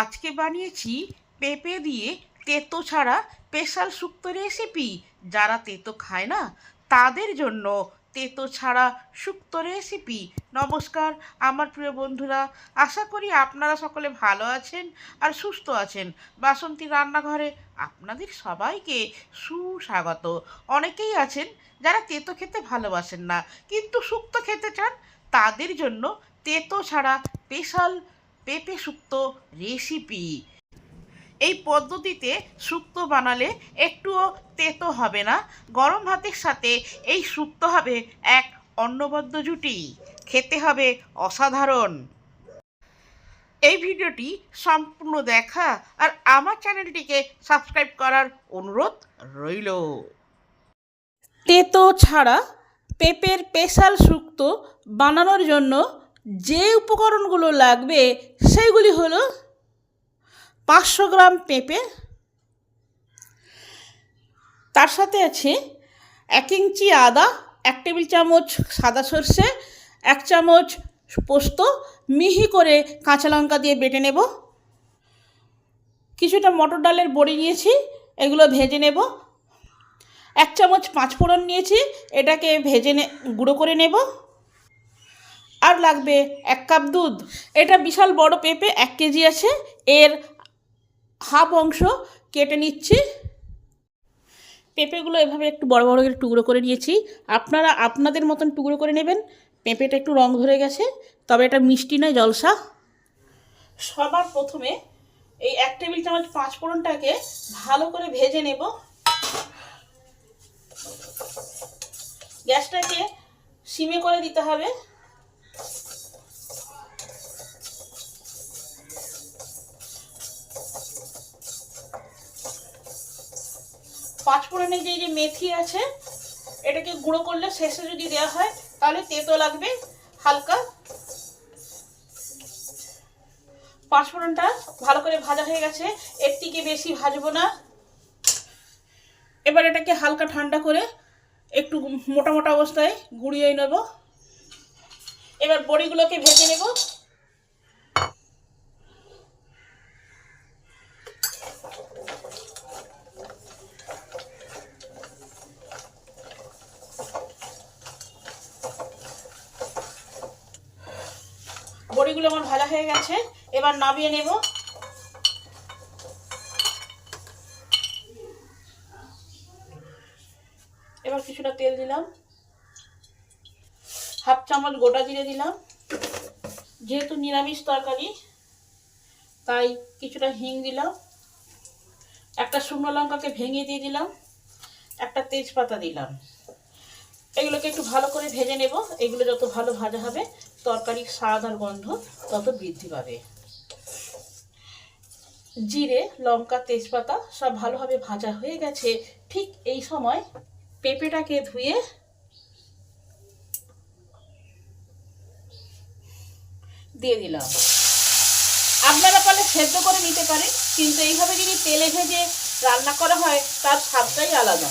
আজকে বানিয়েছি পেঁপে দিয়ে তেতো ছাড়া স্পেশাল শুক্তো রেসিপি। যারা তেতো খায় না, তাদের জন্য তেতো ছাড়া শুক্তো রেসিপি। নমস্কার, আমার প্রিয় বন্ধুরা, আশা করি আপনারা সকলে ভালো আছেন আর সুস্থ আছেন। বাসন্তী রান্নাঘরে আপনাদের সবাইকে সুস্বাগত। অনেকেই আছেন যারা তেতো খেতে ভালোবাসেন না, কিন্তু শুক্তো খেতে চান, তাদের জন্য তেতো ছাড়া স্পেশাল পেঁপে শুক্তো রেসিপি। এই পদ্ধতিতে শুক্তো বানালে একটুও তেতো হবে না, গরম ভাতের সাথে এই শুক্তো হবে এক অন্নবদ্য জুটি, খেতে হবে অসাধারণ। এই ভিডিওটি সম্পূর্ণ দেখা আর আমার চ্যানেলটিকে সাবস্ক্রাইব করার অনুরোধ রইল। তেতো ছাড়া পেঁপের স্পেশাল শুক্তো বানানোর জন্য যে উপকরণগুলো লাগবে সেইগুলি হলো পাঁচশো গ্রাম পেঁপে, তার সাথে আছে এক ইঞ্চি আদা, এক টেবিল চামচ সাদা সর্ষে, এক চামচ পোস্ত, মিহি করে কাঁচা লঙ্কা দিয়ে বেটে নেব। কিছুটা মটর ডালের বড়ি নিয়েছি, এগুলো ভেজে নেব। এক চামচ পাঁচফোড়ন নিয়েছি, এটাকে ভেজে নে গুঁড়ো করে নেব। আর লাগবে এক কাপ দুধ। এটা বিশাল বড় পেঁপে, এক কেজি আছে। এর হাফ অংশ কেটে নিচ্ছি। পেঁপেগুলো এভাবে একটু বড় বড় করে টুকরো করে নিয়েছি। আপনারা আপনাদের মতন টুকরো করে নেবেন। পেঁপেটা একটু রং ধরে গেছে। তবে এটা মিষ্টি নয়, জলসা। সবার প্রথমে এই এক টেবিল চামচ পাঁচ ফোড়নটাকে ভালো করে ভেজে নেব। গ্যাসটাকে সিমে করে দিতে হবে। পাঁচ ফোড়নে যে যে মেথি আছে, এটাকে গুঁড়ো করলে শেষে যদি দেওয়া হয়, তাহলে তেতো লাগবে, হালকা। পাঁচ ফোড়নটা ভালো করে ভাজা হয়ে গেছে, এর থেকে বেশি ভাজবো না। এবার এটাকে হালকা ঠান্ডা করে একটু মোটা মোটা অবস্থায় গুঁড়িয়ে নেব। এবার বড়িগুলোকে ভেজে নেব। বড়িগুলো আমার ভাজা হয়ে গেছে, এবার নামিয়ে নেব। এবার কিছুটা তেল দিলাম। হাফ চামচ গোটা জিরে দিলাম। যেহেতু নিরামিষ তরকারি, তাই কিছুটা হিং দিলাম। একটা শুকনো লঙ্কাকে ভেঙে দিয়ে দিলাম। একটা তেজপাতা দিলাম। এগুলোকে একটু ভালো করে ভেজে নেব। এগুলো যত ভালো ভাজা হবে, তরকারির স্বাদ আর গন্ধ তত বৃদ্ধি পাবে। জিরে, লঙ্কা, তেজপাতা সব ভালোভাবে ভাজা হয়ে গেছে। ঠিক এই সময় পেঁপেটাকে ধুয়ে দিয়ে দিলাম আপনারা পারলে সেদ্ধ করে নিতে পারেন, কিন্তু এইভাবে যদি তেলে ভেজে রান্না করা হয়, তার স্বাদটাই আলাদা।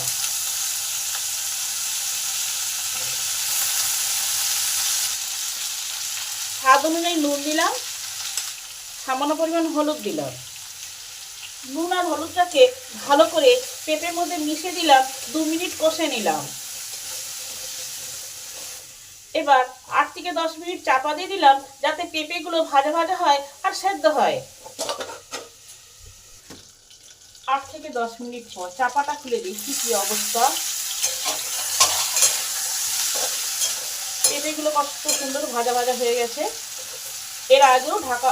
স্বাদ অনুযায়ী নুন দিলাম, সামান্য পরিমাণ হলুদ দিলাম। নুন আর হলুদটাকে ভালো করে পেঁপের মধ্যে মিশিয়ে দিলাম, দু মিনিট কষে নিলাম। এবার আট থেকে দশ মিনিট চাপা দিয়ে দিলাম যাতে পেঁপেগুলো ভাজা ভাজা হয় আর সেদ্ধ হয়। আট থেকে দশ মিনিট পর চাপাটা খুলে দেখি কি অবস্থা? পেঁপেগুলো কত সুন্দর ভাজা ভাজা হয়ে গেছে। এর আগেও ঢাকা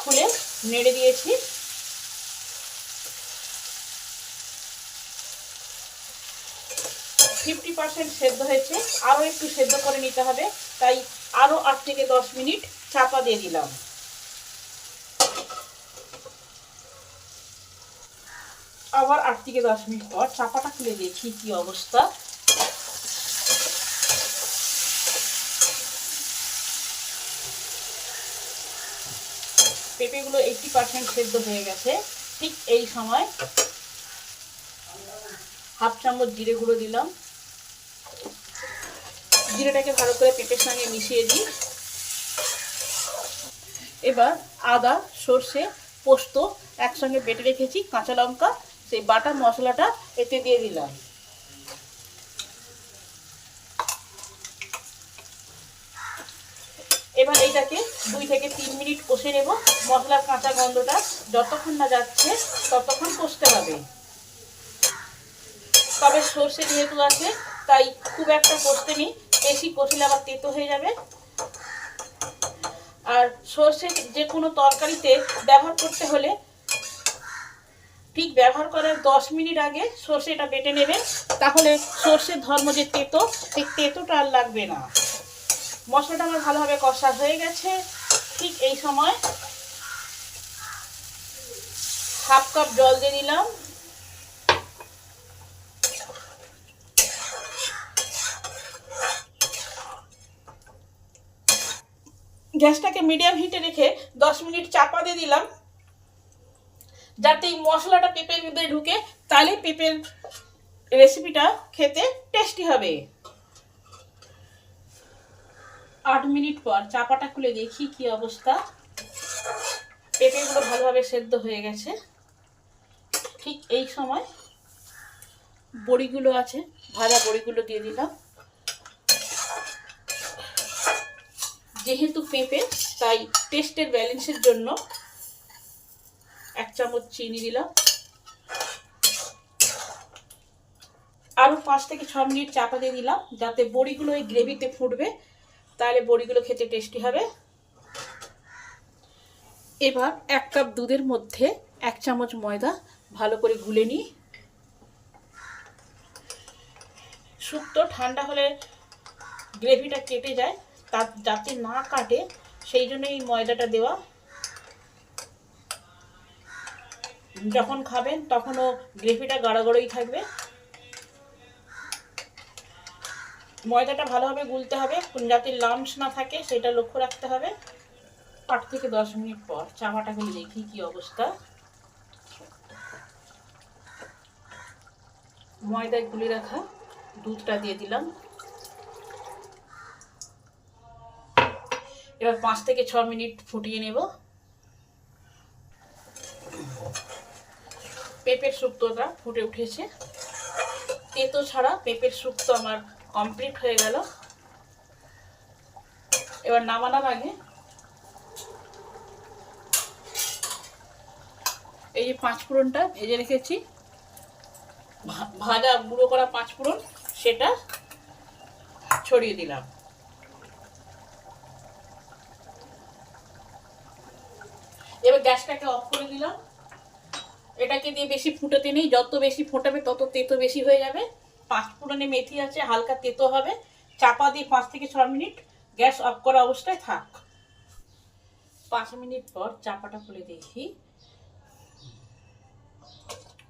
খুলে নেড়ে দিয়েছি। পার্সেন্ট সেদ্ধ হয়েছে, আরও একটু সেদ্ধ করে নিতে হবে, তাই আরও আট থেকে দশ মিনিট চাপা দিয়ে দিলাম। আবার আট থেকে দশ মিনিট পর চাপাটা খুলে দেখি কি অবস্থা? পেঁপেগুলো এইটটি পার্সেন্ট সেদ্ধ হয়ে গেছে, ঠিক এই সময় হাফ চামচ জিরে গুঁড়ো দিলাম। জিরেটাকে ভালো করে পেঁপের সঙ্গে মিশিয়ে দিই। এবার আদা, সর্ষে, পোস্ত একসঙ্গে বেটে রেখেছি, কাঁচা লঙ্কা, সেই বাটা মশলাটা এতে দিয়ে দিলাম। এবার এইটাকে দুই থেকে তিন মিনিট কষে নেব। মশলার কাঁচা গন্ধটা যতক্ষণ না যাচ্ছে, ততক্ষণ কষতে হবে। তবে সর্ষে যেহেতু আছে, তাই খুব একটা কষতে নেই। বেশি কষলে আবার তেতো হয়ে যাবে। আর সর্ষে যে কোনো তরকারিতে ব্যবহার করতে হলে ঠিক ব্যবহার করার দশ মিনিট আগে সর্ষেটা বেটে নেবেন তাহলে সর্ষের ধর্ম যে তেতো, সেই তেতোটা আর লাগবে না। মশলাটা আমার ভালোভাবে কষা হয়ে গেছে। ঠিক এই সময় হাফ কাপ জল দিয়ে দিলাম। গ্যাসটাকে মিডিয়াম হিটে রেখে দশ মিনিট চাপা দিয়ে দিলাম। যাতে এই মশলাটা পেঁপের মধ্যে ঢুকে তাহলে পেঁপের রেসিপিটা খেতে টেস্টি হবে। আট মিনিট পর চাপাটা খুলে দেখি কি অবস্থা। পেঁপেগুলো ভালোভাবে সেদ্ধ হয়ে গেছে। ঠিক এই সময় বড়িগুলো আছে, ভাজা বড়িগুলো দিয়ে দিলাম। যেহেতু পেঁপে, তাই টেস্টের ব্যালেন্সের জন্য এক চামচ চিনি দিলাম। আরও পাঁচ থেকে ছ মিনিট চাপা দিয়ে দিলাম, যাতে বড়িগুলো ওই গ্রেভিতে ফুটবে, তাহলে বড়িগুলো খেতে টেস্টি হবে। এবার এক কাপ দুধের মধ্যে এক চামচ ময়দা ভালো করে গুলে নিই। শুক্তো ঠান্ডা হলে গ্রেভিটা কেটে যায়। তা যাতে না কাটে, সেই জন্য এই ময়দাটা দেওয়া। যখন খাবেন, তখনও গ্রেভিটা গাড়াগড়ই থাকবে। ময়দাটা ভালোভাবে গুলতে হবে যাতে লামস না থাকে, সেটা লক্ষ্য রাখতে হবে। আট থেকে দশ মিনিট পর চামাটা গুলি দেখি কি অবস্থা? ময়দায় গুলি রাখা দুধটা দিয়ে দিলাম। এবার পাঁচ থেকে ছ মিনিট ফুটিয়ে নেব। পেঁপের শুক্তোটা ফুটে উঠেছে। তেতো ছাড়া পেঁপের শুক্তো আমার কমপ্লিট হয়ে গেল। এবার নামানোর আগে এই যে পাঁচ ফোড়নটা ভেজে রেখেছি ভাজা, গুঁড়ো করা পাঁচ ফোড়ন, সেটা ছড়িয়ে দিলাম। এবার গ্যাসটাকে অফ করে দিলাম। এটাকে দিয়ে বেশি ফুটাতে নেই, যত বেশি ফোটাবে তত তেতো বেশি হয়ে যাবে। পাঁচ ফোড়নে মেথি আছে, হালকা তেতো হবে। চাপা দিয়ে পাঁচ থেকে ছ মিনিট গ্যাস অফ করা অবস্থায় থাক। পাঁচ মিনিট পর চাপাটা খুলে দেখি।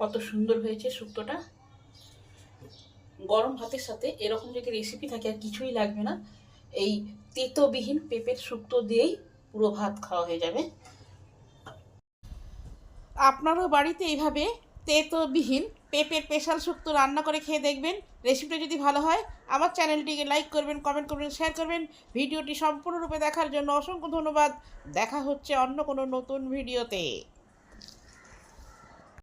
কত সুন্দর হয়েছে শুক্তোটা। গরম ভাতের সাথে এরকম যদি রেসিপি থাকে আর কিছুই লাগবে না। এই তেতোবিহীন পেঁপের শুক্তো দিয়েই পুরো ভাত খাওয়া হয়ে যাবে। আপনারও বাড়িতে এইভাবে তেতবিহীন পেঁপের স্পেশাল শুক্তো রান্না করে খেয়ে দেখবেন? রেসিপিটা যদি ভালো হয়, আমার চ্যানেলটিকে লাইক করবেন, কমেন্ট করবেন, শেয়ার করবেন। ভিডিওটি সম্পূর্ণরূপে দেখার জন্য অসংখ্য ধন্যবাদ। দেখা হচ্ছে অন্য কোনো নতুন ভিডিওতে।